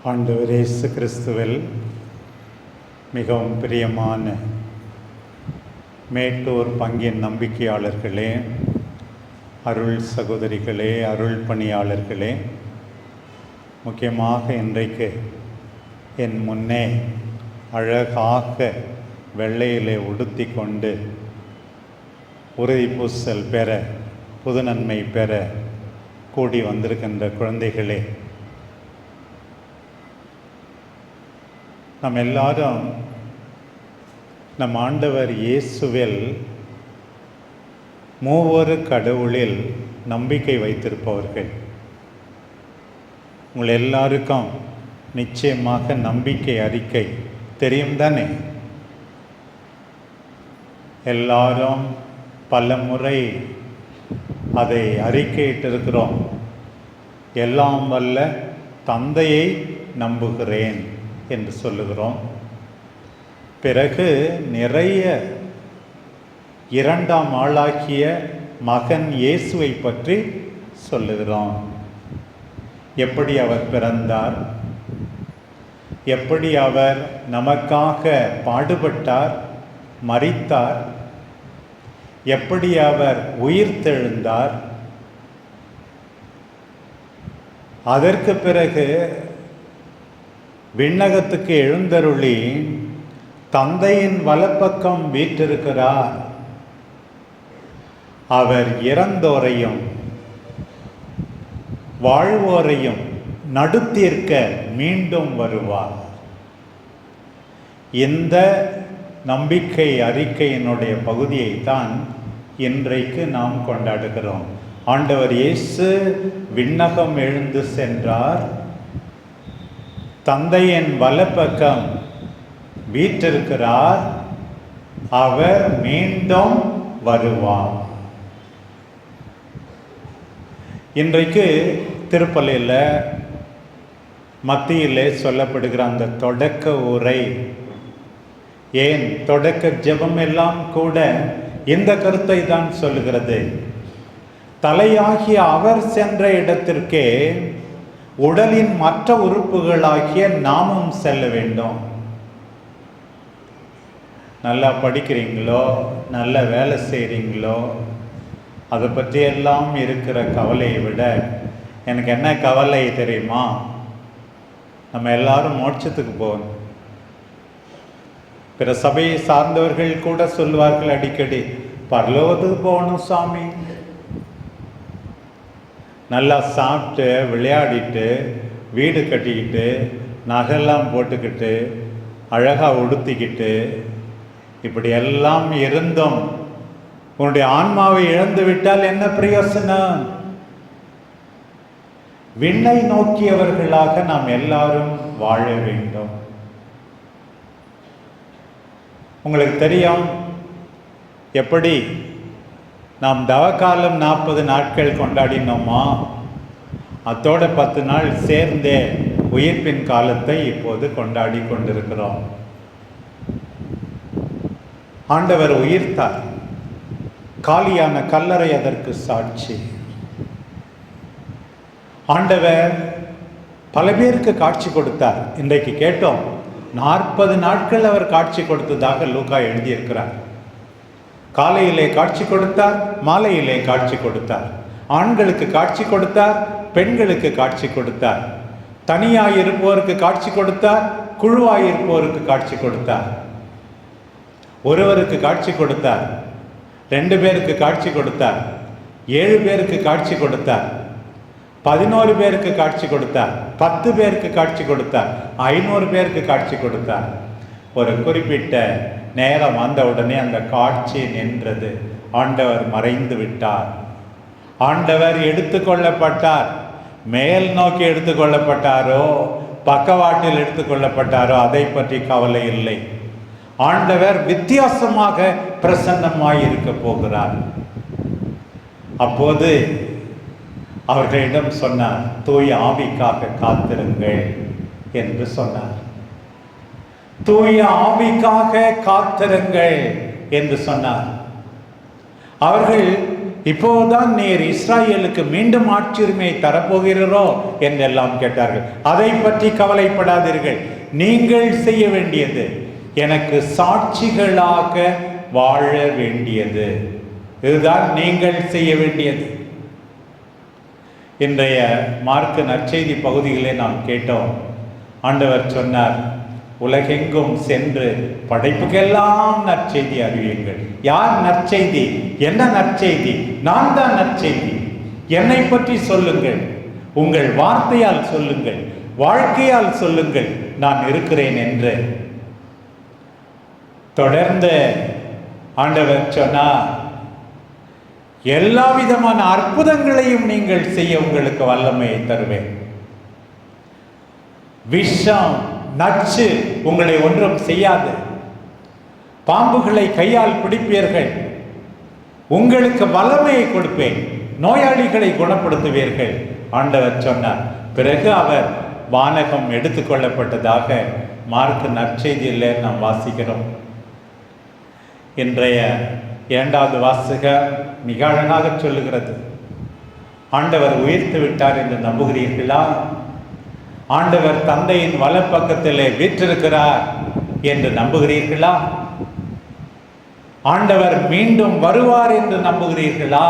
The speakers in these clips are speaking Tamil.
ஆண்டவர் இயேசு கிறிஸ்துவில் மிகவும் பிரியமான மேட்டூர் பங்கின் நம்பிக்கையாளர்களே அருள் சகோதரிகளே அருள் பணியாளர்களே முக்கியமாக இன்றைக்கு என் முன்னே அழகாக வெள்ளையிலே உடுத்தி கொண்டு உறுதி பூசல் பெற புது நன்மை பெற கூடி வந்திருக்கின்ற குழந்தைகளே நம் எல்லாரும் நம் ஆண்டவர் இயேசுவில் மூவொரு கடவுளில் நம்பிக்கை வைத்திருப்பவர்கள். உங்கள் எல்லாருக்கும் நிச்சயமாக நம்பிக்கை அறிக்கை தெரியும் தானே? எல்லாரும் பல முறை அதை அறிக்கையிட்டிருக்கிறோம். எல்லாம் வல்ல தந்தையை நம்புகிறேன். என்று சொல்லுகிறோம். பிறகு நிறைய இரண்டாம் ஆளாக்கிய மகன் இயேசுவை பற்றி சொல்லுகிறோம். எப்படி அவர் பிறந்தார்? எப்படி அவர் நமக்காக பாடுபட்டார்? மறித்தார் எப்படி அவர் உயிர்த்தெழுந்தார்? அதற்கு பிறகு விண்ணகத்துக்கு எழுந்தருளி தந்தையின் வலப்பக்கம் வீற்றிருக்கிறார். அவர் இறந்தோரையும் வாழ்வோரையும் நடுத்தீர்க்க மீண்டும் வருவார். இந்த நம்பிக்கை அறிக்கையினுடைய பகுதியை தான் இன்றைக்கு நாம் கொண்டாடுகிறோம். ஆண்டவர் இயேசு விண்ணகம் எழுந்து சென்றார். தந்தையின் வலப்பக்கம் வீற்றிருக்கிறார் அவர் மீண்டும் வருவார். இன்றைக்கு திருப்பள்ளியில் மத்தியிலே சொல்லப்படுகிற அந்த தொடக்க உரை ஏன் தொடக்க ஜெபம் எல்லாம் கூட இந்த கருத்தை தான் சொல்லுகிறது. தலையாகிய அவர் சென்ற இடத்திற்கே உடலின் மற்ற உறுப்புகளாகிய நாமும் செல்ல வேண்டும். நல்லா படிக்கிறீங்களோ நல்ல வேலை செய்கிறீங்களோ அதை பற்றியெல்லாம் இருக்கிற கவலையை விட எனக்கு என்ன கவலை தெரியுமா? நம்ம எல்லாரும் மோட்சத்துக்கு போகணும். பிற சபையை சார்ந்தவர்கள் கூட சொல்லுவார்கள் அடிக்கடி பரலோகத்துக்கு போகணும் சாமி. நல்லா சாப்பிட்டு விளையாடிட்டு வீடு கட்டிக்கிட்டு நகைலாம் போட்டுக்கிட்டு அழகாக உடுத்திக்கிட்டு இப்படி எல்லாம் இருந்தும் உன்னுடைய ஆன்மாவை இழந்து விட்டால் என்ன பிரயோசனம்? விண்ணை நோக்கியவர்களாக நாம் எல்லாரும் வாழ வேண்டும். உங்களுக்கு தெரியும் எப்படி நாம் தவக்காலம் நாற்பது நாட்கள் கொண்டாடினோமா? அத்தோட பத்து நாள் சேர்ந்தே உயிர்ப்பின் காலத்தை இப்போது கொண்டாடி கொண்டிருக்கிறோம். ஆண்டவர் உயிர்த்தார். காலியான கல்லறை அதற்கு சாட்சி. ஆண்டவர் பல பேருக்கு காட்சி கொடுத்தார். இன்றைக்கு கேட்டோம் நாற்பது நாட்கள் அவர் காட்சி கொடுத்ததாக லூகா எழுதியிருக்கிறார். காலையிலே காட்சி கொடுத்தார் மாலையிலே காட்சி கொடுத்தார். ஆண்களுக்கு காட்சி கொடுத்தார் பெண்களுக்கு காட்சி கொடுத்தார். தனியாய் இருப்போருக்கு காட்சி கொடுத்தார் குழுவாய் இருப்போருக்கு காட்சி கொடுத்தார். ஒருவருக்கு காட்சி கொடுத்தார் ரெண்டு பேருக்கு காட்சி கொடுத்தார் ஏழு பேருக்கு காட்சி கொடுத்தார் பதினோரு பேருக்கு காட்சி கொடுத்தார் பத்து பேருக்கு காட்சி கொடுத்தார் ஐநூறு பேருக்கு காட்சி கொடுத்தார். ஒரு குறிப்பிட்ட நேரம் வந்த உடனே அந்த காட்சி நின்றது. ஆண்டவர் மறைந்து விட்டார். ஆண்டவர் எடுத்துக்கொள்ளப்பட்டார். மேல் நோக்கி எடுத்துக்கொள்ளப்பட்டாரோ பக்கவாட்டில் எடுத்துக்கொள்ளப்பட்டாரோ அதை பற்றி கவலை இல்லை. ஆண்டவர் வித்தியாசமாக பிரசன்னமாய் இருக்க போகிறார். அப்போது அவர்களிடம் சொன்னார் தூய் ஆவிக்காக காத்திருங்கள் என்று சொன்னார். தூய ஆவிக்காக காத்திருங்கள் என்று சொன்னார். அவர்கள் இப்போதுதான் நீர் இஸ்ராயேலுக்கு மீண்டும் ஆட்சியுரிமையை தரப்போகிறீரோ? என்றெல்லாம் கேட்டார்கள். அதை பற்றி கவலைப்படாதீர்கள். நீங்கள் செய்ய வேண்டியது எனக்கு சாட்சிகளாக வாழ வேண்டியது. இதுதான் நீங்கள் செய்ய வேண்டியது. இன்றைய மார்க்க நற்செய்தி பகுதிகளை நாம் கேட்டோம். ஆண்டவர் சொன்னார் உலகெங்கும் சென்று படைப்புக்கெல்லாம் நற்செய்தி அறிவியுங்கள் யார் நற்செய்தி? என்ன நற்செய்தி? நான் தான் நற்செய்தி. என்னை பற்றி சொல்லுங்கள். உங்கள் வார்த்தையால் சொல்லுங்கள். வாழ்க்கையால் சொல்லுங்கள். நான் இருக்கிறேன் என்று. தொடர்ந்து ஆண்டவர் சொன்னார் எல்லா விதமான அற்புதங்களையும் நீங்கள் செய்ய உங்களுக்கு வல்லமையை தருவேன். விஷம் நச்சு உங்களை ஒன்றும் செய்யாது. பாம்புகளை கையால் பிடிப்பீர்கள். உங்களுக்கு வல்லமையை கொடுப்பேன். நோயாளிகளை குணப்படுத்துவீர்கள் ஆண்டவர் சொன்னார். பிறகு அவர் வானகம் எடுத்துக்கொள்ளப்பட்டதாக மார்க் நற்செய்தியில் நாம் வாசிக்கிறோம். இன்றைய இரண்டாவது வாசக மிக அழகாக சொல்லுகிறது. ஆண்டவர் உயிர்த்து விட்டார் என்று நம்புகிறீர்களா? ஆண்டவர் தந்தையின் வலப்பக்கத்திலே வீற்றிருக்கிறார் என்று நம்புகிறீர்களா? ஆண்டவர் மீண்டும் வருவார் என்று நம்புகிறீர்களா?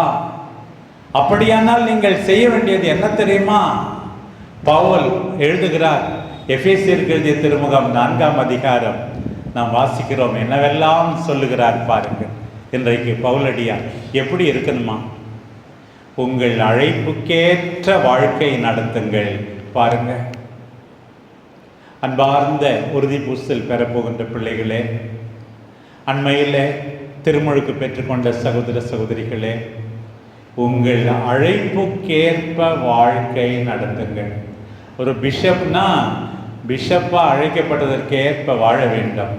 அப்படியானால் நீங்கள் செய்ய வேண்டியது என்ன தெரியுமா? பவுல் எழுதுகிறார் எஃபேசியருக்கு எழுதிய திருமுகம் நான்காம் அதிகாரம். நாம் வாசிக்கிறோம் என்னவெல்லாம் சொல்லுகிறார் பாருங்கள் இன்றைக்கு பவுலடியார் எப்படி இருக்கணுமா? உங்கள் அழைப்புக்கேற்ற வாழ்க்கை நடத்துங்கள் பாருங்கள் அன்பார்ந்த உறுதி பூசல் பெறப்போகின்ற பிள்ளைகளே அண்மையில் திருமுழுக்கு பெற்றுக்கொண்ட சகோதர சகோதரிகளே உங்கள் அழைப்புக்கேற்ப வாழ்க்கை நடத்துங்கள். ஒரு பிஷப்னா பிஷப்பாக அழைக்கப்பட்டதற்கேற்ப வாழ வேண்டும்.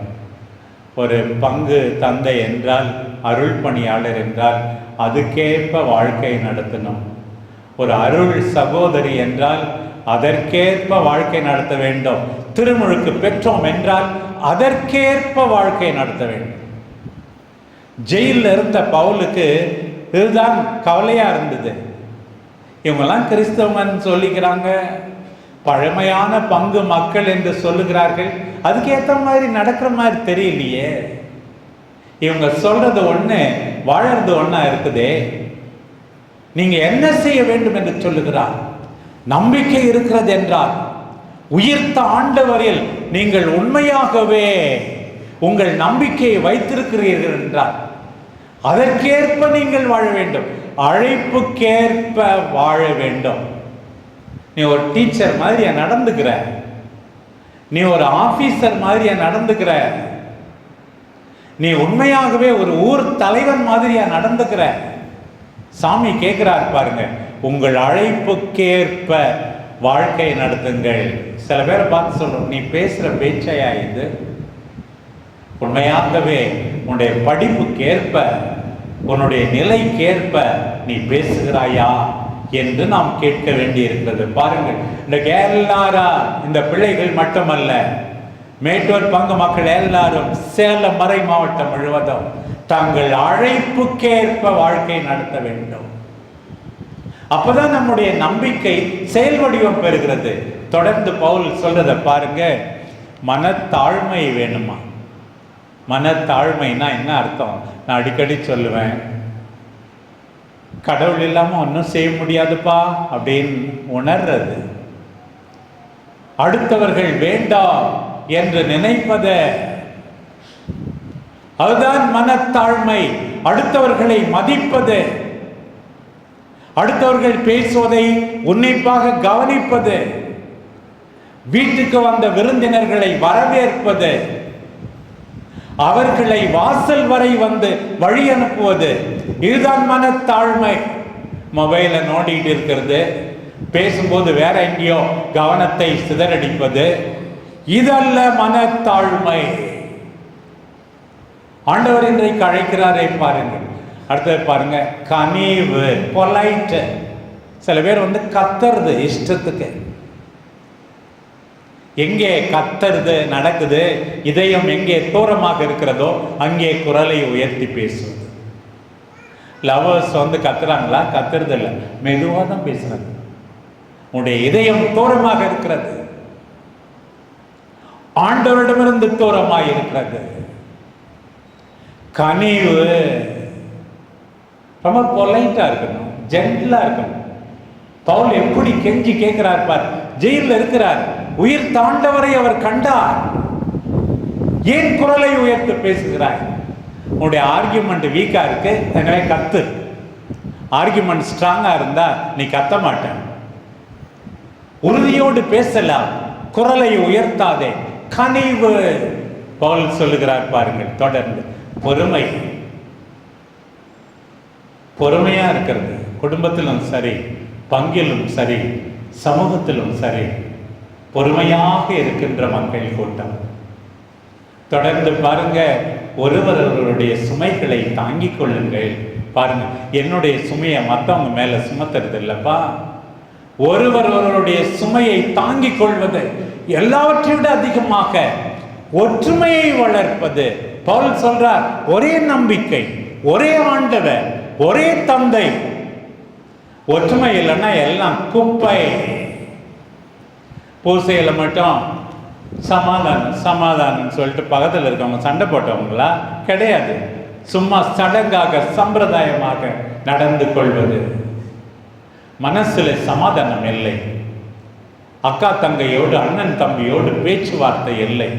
ஒரு பங்கு தந்தை என்றால் அருள் பணியாளர் என்றால் அதுக்கேற்ப வாழ்க்கை நடத்தணும். ஒரு அருள் சகோதரி என்றால் அதற்கேற்ப வாழ்க்கை நடத்த வேண்டும். திருமுழுக்கு பெற்றோம் என்றால் அதற்கேற்ப வாழ்க்கை நடத்த வேண்டும். ஜெயிலில் இருந்த பவுலுக்கு இதுதான் கவலையாக இருந்தது. இவங்கெல்லாம் கிறிஸ்தவன் சொல்லிக்கிறாங்க. பழமையான பங்கு மக்கள் என்று சொல்லுகிறார்கள். அதுக்கேற்ற மாதிரி நடக்கிற மாதிரி தெரியலையே. இவங்க சொல்றது ஒன்று வாழறது ஒன்றா இருக்குதே. நீங்கள் என்ன செய்ய வேண்டும் என்று சொல்லுகிறார்? நம்பிக்கை இருக்கிறது என்றால் உயிர்த்த ஆண்டவரில் நீங்கள் உண்மையாகவே உங்கள் நம்பிக்கையை வைத்திருக்கிறீர்கள் என்றால் அதற்கேற்ப நீங்கள் வாழ வேண்டும். அழைப்புக்கேற்ப வாழ வேண்டும். நீ ஒரு டீச்சர் மாதிரியா நடந்துக்கிற? நீ ஒரு ஆபீசர் மாதிரியா நடந்துக்கிற? நீ உண்மையாகவே ஒரு ஊர் தலைவன் மாதிரியா நடந்துக்கிற? சாமி கேட்கிறார் பாருங்க. உங்கள் அழைப்புக்கேற்ப வாழ்க்கை நடத்துங்கள். சில பேரை பார்த்து சொல்லணும் நீ பேசுகிற பேச்சையா இது? உண்மையாகவே உன்னுடைய படிப்புக்கேற்ப உன்னுடைய நிலைக்கேற்ப நீ பேசுகிறாயா என்று நாம் கேட்க வேண்டி இருக்கிறது பாருங்கள் இந்த கேரளாரா இந்த பிள்ளைகள் மட்டுமல்ல மேட்டூர் பங்கு மக்கள் எல்லாரும் சேலம் மறை மாவட்டம் முழுவதும் தங்கள் அழைப்புக்கேற்ப வாழ்க்கை நடத்த வேண்டும். அப்பதான் நம்முடைய நம்பிக்கை செயல் வடிவம் பெறுகிறது. தொடர்ந்து பவுல் சொல்றத பாருங்க. மனத்தாழ்மை வேணுமா? மனத்தாழ்மைனா என்ன அர்த்தம்? நான் அடிக்கடி சொல்லுவேன். கடவுள் இல்லாமல் ஒன்றும் செய்ய முடியாதுப்பா அப்படின்னு உணர்றது. அடுத்தவர்கள் வேண்டாம் என்று நினைப்பத. அதுதான் மனத்தாழ்மை. அடுத்தவர்களை மதிப்பது. அடுத்தவர்கள் பேசுவதை உன்னிப்பாக கவனிப்பது. வீட்டுக்கு வந்த விருந்தினர்களை வரவேற்பது. அவர்களை வாசல் வரை வந்து வழி அனுப்புவது. இதுதான் மனத்தாழ்மை. மொபைலை நோண்டிட்டு இருக்கிறது. பேசும்போது வேற எங்கேயோ கவனத்தை சிதறடிப்பது. இதல்ல மனத்தாழ்மை. ஆண்டவர் இன்றைக்கு அழைக்கிறாரே பாருங்கள். அடுத்தது பாருங்க கனிவு பொலைட்டு சில பேர் வந்து கத்துறது இஷ்டத்துக்கு. எங்கே கத்துறது நடக்குது இதயம் எங்கே தூரமாக இருக்கிறதோ அங்கே குரலை உயர்த்தி பேசுவது. லவர்ஸ் வந்து கத்துறாங்களா? கத்துறது இல்லை. மெதுவாக தான் பேசுறாங்க உன்னுடைய இதயம் தூரமாக இருக்கிறது. ஆண்டவரிடமிருந்து தூரமாக இருக்கிறது. கனிவு ரொம்ப பொலைட்டா இருக்கணும். ஜென்டிலா இருக்கணும். பவுல் எப்படி கெஞ்சி கேட்கிறார் பார். ஜெயிலில் இருக்கிறார். உயிர் தாண்டவரை அவர் கண்டார். ஏன் குரலை உயர்த்து பேசுகிறார் உன்னுடைய ஆர்கியூமெண்ட் வீக்கா இருக்கு. எனவே கத்து. ஆர்கியூமெண்ட் ஸ்ட்ராங்கா இருந்தா நீ கத்த மாட்டேன் உறுதியோடு பேசலாம். குரலை உயர்த்தாதே. கனிவு. பவுல் சொல்லுகிறார் பாருங்கள். தொடர்ந்து. பொறுமை. பொறுமையாக இருக்கிறது. குடும்பத்திலும் சரி பங்கிலும் சரி சமூகத்திலும் சரி பொறுமையாக இருக்கின்ற மக்கள் கூட்டம். தொடர்ந்து பாருங்க ஒருவர் சுமைகளை தாங்கிக் கொள்ளுங்கள். பாருங்க என்னுடைய சுமையை மற்றவங்க மேல சுமத்துறது இல்லப்பா ஒருவர் ஒருவருடைய சுமையை தாங்கிக் கொள்வது எல்லாவற்றை விட அதிகமாக ஒற்றுமையை வளர்ப்பது. பவுல் சொல்றார் ஒரே நம்பிக்கை ஒரே ஆண்டவர் ஒரே தந்தை. ஒற்றுமை இல்லைன்னா எல்லாம் குப்பை. பூசையில் மட்டும் சமாதானம் சமாதானம் சொல்லிட்டு பக்கத்தில் இருக்கவங்க சண்டை போட்டவங்களா? கிடையாது. சும்மா சடங்காக சம்பிரதாயமாக நடந்து கொள்வது. மனசில் சமாதானம் இல்லை. அக்கா தங்கையோடு அண்ணன் தம்பியோடு பேச்சுவார்த்தை இல்லை.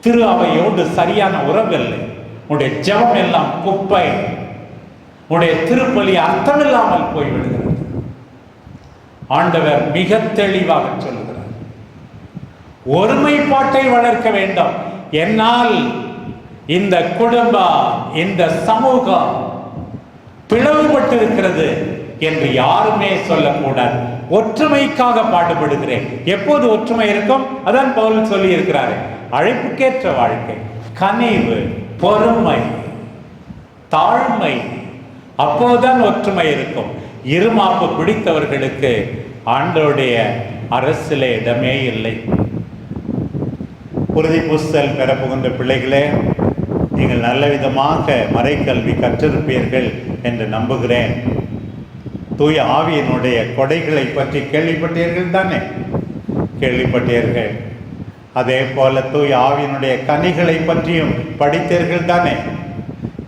திரு அவையோடு சரியான உறவு இல்லை. உடைய ஜபம் எல்லாம் குப்பை. உடைய திருப்பலி அர்த்தமில்லாமல் போய்விடுகிறது. ஆண்டவர் மிக தெளிவாக சொல்லுகிறார். ஒருமைப்பாட்டை வளர்க்க வேண்டும். என்னால் இந்த குடும்பம் இந்த சமூகம் பிளவுபட்டிருக்கிறது என்று யாருமே சொல்லக்கூடாது. ஒற்றுமைக்காக பாடுபடுகிறேன். எப்போது ஒற்றுமை இருக்கும்? அதான் பவுல் சொல்லி இருக்கிறாரு அழைப்புக்கேற்ற வாழ்க்கை கனிவு பொறுமை தாழ்மை அப்போதுதான் ஒற்றுமை இருக்கும். இருமாப்பு பிடித்தவர்களுக்கு ஆண்டோடைய அரசிலே இடமே இல்லை. உறுதி பூசல் பெற புகுந்த பிள்ளைகளே நீங்கள் நல்ல விதமாக மறைக்கல்வி கற்றிருப்பீர்கள் என்று நம்புகிறேன். தூய ஆவியினுடைய கொடைகளை பற்றி கேள்விப்பட்டீர்கள் தானே? கேள்விப்பட்டீர்கள். அதே போல தூய ஆவியினுடைய கனிகளை பற்றியும் படித்தீர்கள் தானே?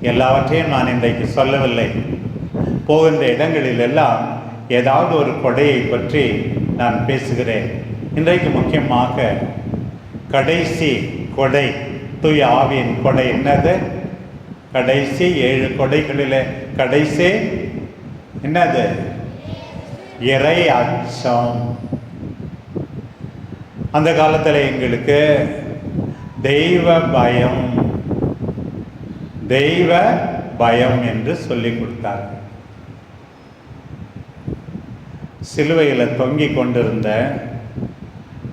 எல்லாவற்றையும் நான் இன்றைக்கு சொல்லவில்லை. போகின்ற இடங்களில் எல்லாம் ஏதாவது ஒரு கொடையை பற்றி நான் பேசுகிறேன். இன்றைக்கு முக்கியமாக கடைசி கொடை தூய ஆவியின் கொடை என்னது? கடைசி ஏழு கொடைகளில் கடைசி என்னது? இறை அச்சம். அந்த காலத்தில் எங்களுக்கு தெய்வ பயம். தெய்வ பயம் என்று சொல்லி கொடுத்தார்கள். சிலுவையில் தொங்கிக் கொண்டிருந்த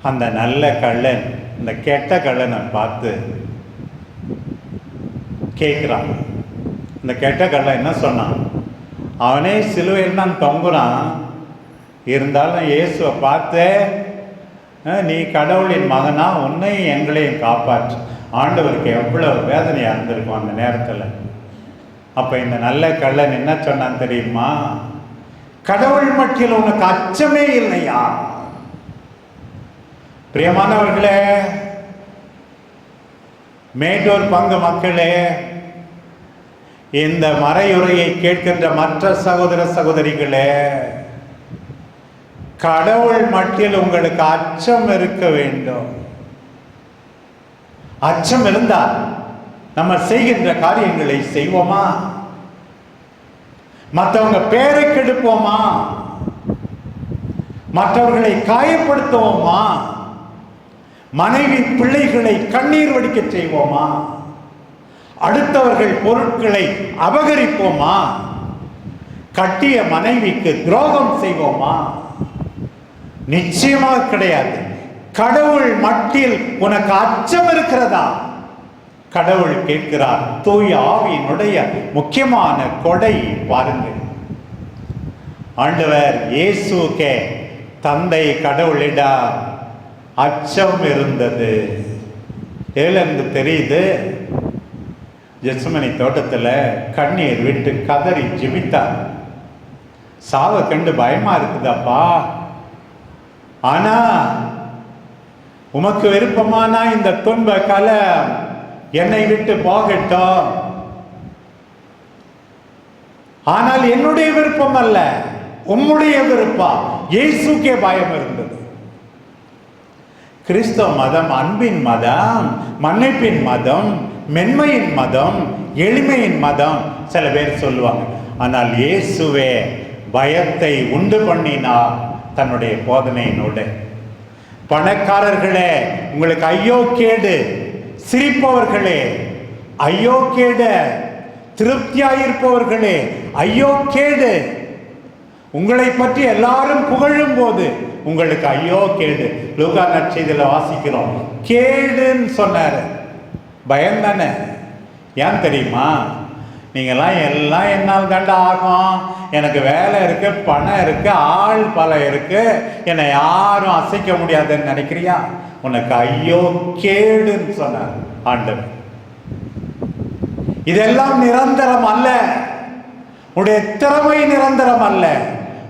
அந்த நல்ல கள்ளன் இந்த கெட்ட கள்ளனை பார்த்து கேட்குறான். இந்த கெட்ட கள்ளன் என்ன சொன்னான்? அவனே சிலுவையில் தான் தொங்குறான். இருந்தாலும் இயேசுவை பார்த்து நீ கடவுளின் மகனா உன்னையும் எங்களையும் காப்பாற்று. ஆண்டவருக்கு எவ்வளவு வேதனையாக இருந்திருக்கும் அந்த நேரத்தில். அப்போ இந்த நல்ல கள்ளன் என்ன சொன்னான் தெரியுமா? கடவுள் மட்டில் உனக்கு அச்சமே இல்லையா? பிரியமானவர்களே மேட்டூர் பங்கு மக்களே இந்த மறையுரையை கேட்கின்ற மற்ற சகோதர சகோதரிகளே கடவுள் மட்டில் உங்களுக்கு அச்சம் இருக்க வேண்டும். அச்சம் இருந்தால் நம்ம செய்கின்ற காரியங்களை செய்வோமா? மற்றவங்க பேரை கெடுப்போமா? மற்றவர்களை காயப்படுத்துவோமா? மனைவி பிள்ளைகளை கண்ணீர் வடிக்க செய்வோமா? அடுத்தவர்கள் பொருட்களை அபகரிப்போமா? கட்டிய மனைவிக்கு துரோகம் செய்வோமா? நிச்சயமாக கிடையாது. கடவுள் மட்டில் உனக்கு அச்சம் இருக்கிறதா? கடவுள் கேட்கிறார் தூய் ஆவியினுடைய முக்கியமான கொடை பாருங்கள் ஆண்டவர் இயேசுக்கே தந்தை கடவுளிடா அச்சம் இருந்தது. எனக்கு தெரியுது? ஜெசுமணி தோட்டத்தில் கண்ணீர் விட்டு கதறி ஜிபித்தார் சாவை கண்டு பயமா இருக்குதாப்பா. ஆனா உமக்கு விருப்பமானா இந்த துன்ப கல என்னை விட்டு போகட்டும். ஆனால் என்னுடைய விருப்பம் அல்ல உம்முடைய விருப்பம். இயேசுக்கே பயம் இருந்தது. கிறிஸ்தவ மதம் அன்பின் மதம் மன்னிப்பின் மதம் மென்மையின் மதம் எளிமையின் மதம் சில பேர் சொல்லுவாங்க. ஆனால் இயேசுவே பயத்தை உண்டு பண்ணினார் தன்னுடைய போதனையினோடு. பணக்காரர்களே உங்களுக்கு ஐயோ கேடு சிரிப்பவர்களே ஐயோ கேடு திருப்தியாயிருப்பவர்களே ஐயோ கேடு உங்களை பற்றி எல்லாரும் புகழும் போது உங்களுக்கு ஐயோ கேடு லூகா நற்செய்தியில் வாசிக்கிறோம். கேடுன்னு சொன்னார். பயம் தானே ஏன் தெரியுமா? நீங்கள்லாம் எல்லாம் என்னால் தாண்டா ஆகும். எனக்கு வேலை இருக்கு பணம் இருக்கு ஆள் பலம் இருக்கு. என்னை யாரும் அசைக்க முடியாதுன்னு நினைக்கிறியா? உனக்கு ஐயோ கேடுன்னு சொன்னார் ஆண்டவர். இதெல்லாம் நிரந்தரம் அல்ல. உன்னுடைய திறமை நிரந்தரம் அல்ல.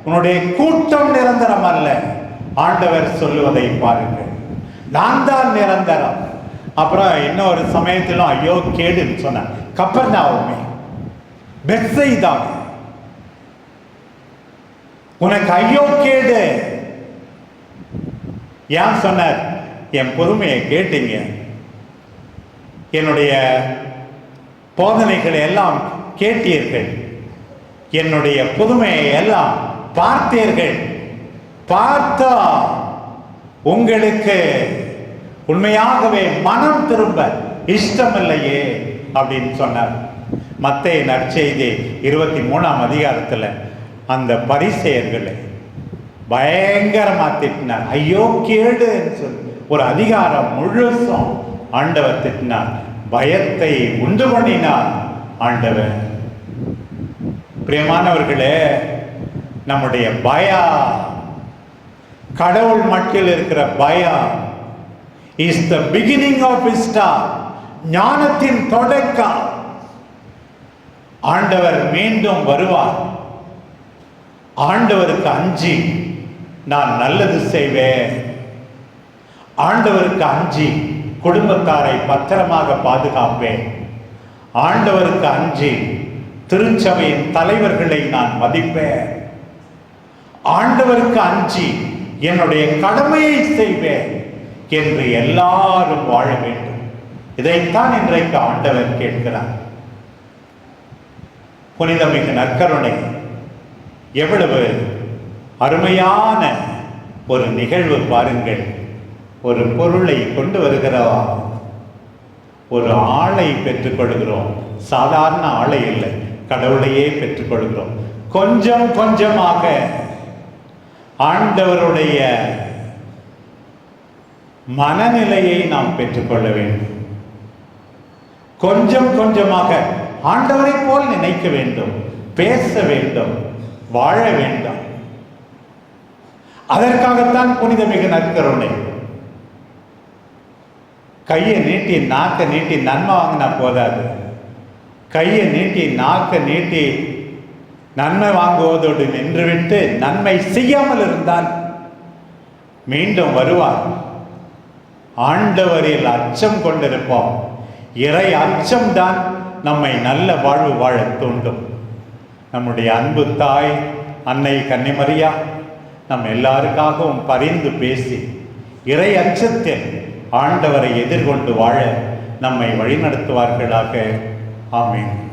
உன்னுடைய கூட்டம் நிரந்தரம் அல்ல. ஆண்டவர் சொல்லுவதை பாருங்கள். நான் தான் நிரந்தரம். அப்புறம் இன்னொரு சமயத்திலும் ஐயோ கேடுன்னு சொன்னேன் சொன்னார். கப்பர்னாவுமே பெட்சைதான் உனக்கு ஐயோ கேடு ஏன் சொன்னார்? என் பொறுமையை கேட்டீங்க. என்னுடைய போதனைகளை எல்லாம் கேட்டீர்கள். என்னுடைய புதுமையை எல்லாம் பார்த்தீர்கள். பார்த்தா உங்களுக்கு உண்மையாகவே மனம் திரும்ப இஷ்டமில்லையே அப்படின்னு சொன்னார். மத்திய நற்செய்தி இருபத்தி மூணாம் அதிகாரத்தில் அந்த பரிசெயர்களை பயங்கரமாக திட்டினார். ஐயோ கேடுன்னு சொல்லி. ஒரு அதிகாரம் முழுசும் ஆண்டவர் திட்டினார். பயத்தை உண்டு பண்ணினார் ஆண்டவர். பிரியமானவர்களே நம்முடைய பயா கடவுள் மட்டில் இருக்கிற பயா இஸ் த பிகினிங் ஆஃப் இஸ்டா ஞானத்தின் தொடக்கம். ஆண்டவர் மீண்டும் வருவார். ஆண்டவருக்கு அஞ்சி நான் நல்லது செய்வேன். ஆண்டவருக்கு அஞ்சி குடும்பத்தாரை பத்திரமாக பாதுகாப்பேன். ஆண்டவருக்கு அஞ்சி திருச்சபையின் தலைவர்களை நான் மதிப்பேன். ஆண்டவருக்கு அஞ்சி என்னுடைய கடமையை செய்வேன் என்று எல்லாரும் வாழ வேண்டும். இதைத்தான் இன்றைக்கு ஆண்டவர் கேட்கிறார். புனிதமிகு நற்கருணை. எவ்வளவு அருமையான ஒரு நிகழ்வு பாருங்கள். ஒரு பொருளை கொண்டு வருகிறவா? ஒரு ஆளை பெற்றுக்கொள்கிறோம் சாதாரண ஆளை இல்லை. கடவுளையே பெற்றுக்கொள்கிறோம் கொஞ்சம் கொஞ்சமாக ஆண்டவருடைய மனநிலையை நாம் பெற்றுக்கொள்ள வேண்டும். கொஞ்சம் கொஞ்சமாக ஆண்டவரை போல் நினைக்க வேண்டும் பேச வேண்டும் வாழ வேண்டும். அதற்காகத்தான் புனித மிகு நற்கருணை. கையை நீட்டி நாக்க நீட்டி நன்மை வாங்கினா போதாது. கையை நீட்டி நாக்க நீட்டி நன்மை வாங்குவதோடு நின்றுவிட்டு நன்மை செய்யாமல் இருந்தால் மீண்டும் வருவார். ஆண்டவரில் அச்சம் கொண்டிருப்போம். இறை அச்சம்தான் நம்மை நல்ல வாழ்வு வாழ தூண்டும். நம்முடைய அன்பு தாய் அன்னை கன்னிமரியா நம் எல்லாருக்காகவும் பரிந்து பேசி இறை அச்சத்தில் ஆண்டவரை எதிர்கொண்டு வாழ நம்மை வழிநடத்துவார்களாக. ஆமேன்.